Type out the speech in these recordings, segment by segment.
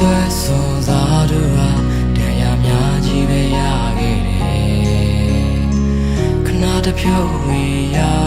အတွက်စွန်စားတို့ဟာတရားများကြီးပဲရခဲ့တယ်ခဏတစ်ဖြုတ်ဝေရော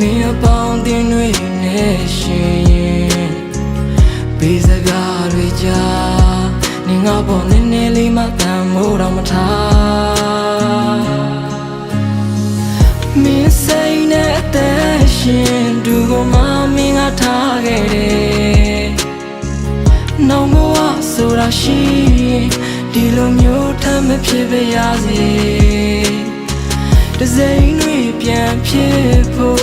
မင်းအပေါင်းတင်တွေနဲ့ရှင်ရင်ဘေးစကားတွေကြားနင်ငါပေါ်နည်းနည်းလေးမှတန်မိုးတော့မထားမင်းစိတ်နဲ့အသက်ရှင်သူကိုမမင်းကထားခဲ့တယ်နောင်ဘဝဆိုတာရှိရင်ဒီလိုမျိုးထမ်းမဖြစ်ပါရစေတစိမ့်တွေပြန်ဖြစ်ဖို့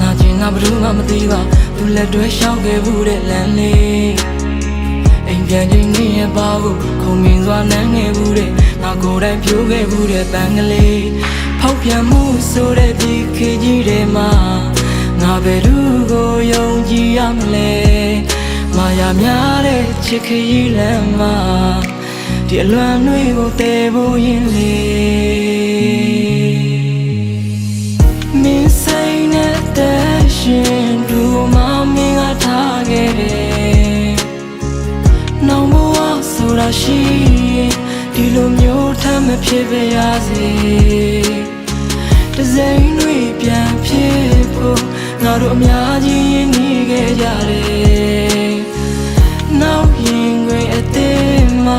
ငါကျင်ငါဘယ်သူမှမသိပါသူလက်တွဲရှောက်ခဲ့ဘူးတဲ့လမ်းလေးအိမ်ပြန်ချိန်နေရပါဘူးခုံမြင်စွာနမ်းခဲ့ဘူးတဲ့ငါကိုယ်တိုင်ပြိုးခဲ့ဘူးတဲ့ပန်းကလေးဖောက်ပြန်မှုဆိုတဲ့ဒီခေတ်ကြီးထဲမှာငါဘယ်သူကိုယုံကြည်ရမလဲမာယာများတဲ့ချစ်ခရီးလမ်းမှာဒီအလွန်တွေကိုတည်ဖို့ရင်လေ ဒီလိုမျိုးထမ်းမဖြစ်ပါရစေ။တစိမ့်တွေပြန်ဖြစ်ဖို့ငါတို့အများကြီးရင်းနှီးခဲ့ကြတယ်။နောက်ရင်ခွေအသေးမှ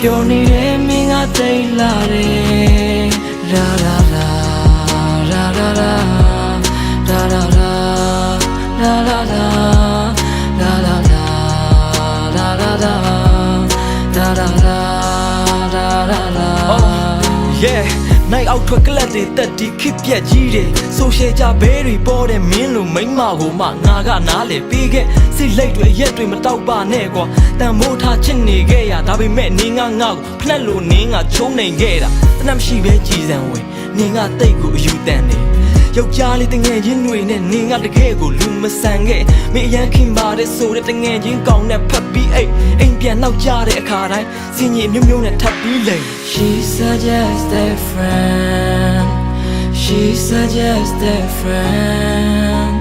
ပျော်နေတဲ့မင်းကတိတ်လာတယ်။လာလာလာ da da da da da da yeah နိုင်အောက်ထွက်ကလပ်တွေတက်ဒီခစ်ပြက်ကြီးတယ်ဆိုရှယ်ကြဘဲတွေပေါ်တဲ့မင်းလိုမိန်းမကိုမှငါကနားလေပြီးခဲ့စိတ်လိတ်တွေရက်တွေမတောက်ပါနဲ့ကွာတန်မိုးထားချစ်နေခဲ့ရဒါပေမဲ့နင်းကငါ့ကိုဖနှက်လိုနင်းကချုံနေခဲ့တာတနမရှိပဲကြည်စံဝင်နင်းကတိတ်ကိုအယူတန်တ ယ်ယောက်ျားလေးတငယ်ချင်းတွေနဲ့နင်းကတကယ်ကိုလူမဆန်ခဲ့မင်းအရန်ခင်ပါတဲ့ဆိုတဲ့တငယ်ချင်းကောင်းနဲ့ဖတ်ပြီးအိတ်အိမ်ပြန်နောက်ကြတဲ့အခါတိုင်းစင်ကြီးမျိုးမျိုးနဲ့ထပ်ပြီးလိမ် She suggests a friend She suggests a friend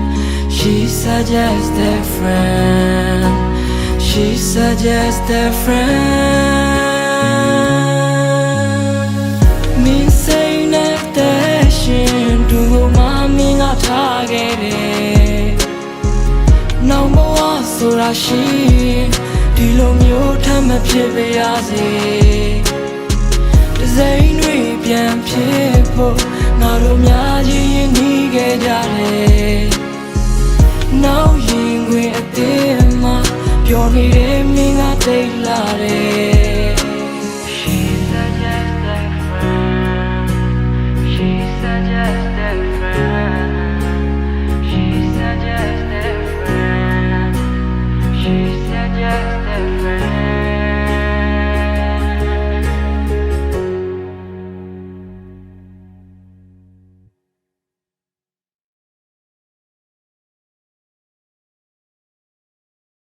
She suggests a friend She suggests a friend တာရှိရင်ဒီလိုမျိုးထမ်းမဖြစ်ပါရစေဒဇိန်တွေပြန်ဖြစ်ဖို့ငါတို့များကြီးရင်နှီးခဲ့ကြတယ်နောက်ရင်ခွင်အသေးမှပျော်နေတဲ့မင်းကတိတ်လာတယ်